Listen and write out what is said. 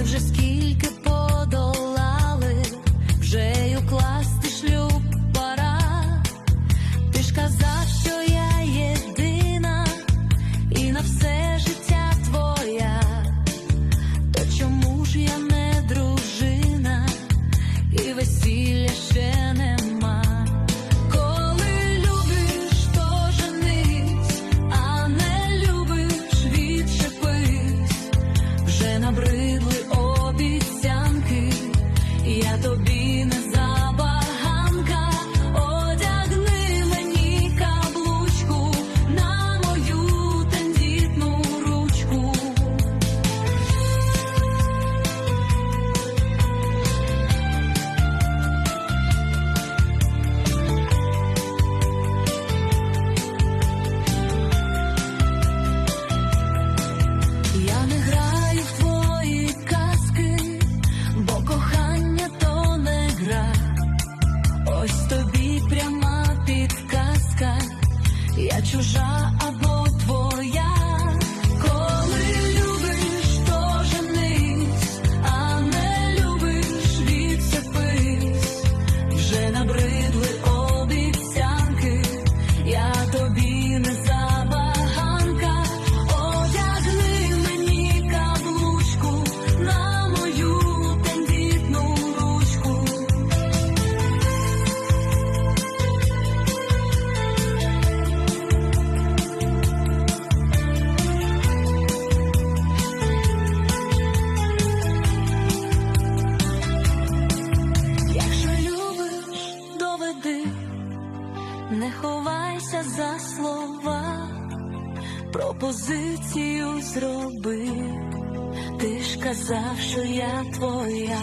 Ми вже скільки подолали, вже й укласти шлюб пора. Ти ж казав, що я єдина, і на все життя твоя, то чому ж я не дружина і весілля ще нема? Набрид. пропозицію зробив, ти ж казав, що я твоя.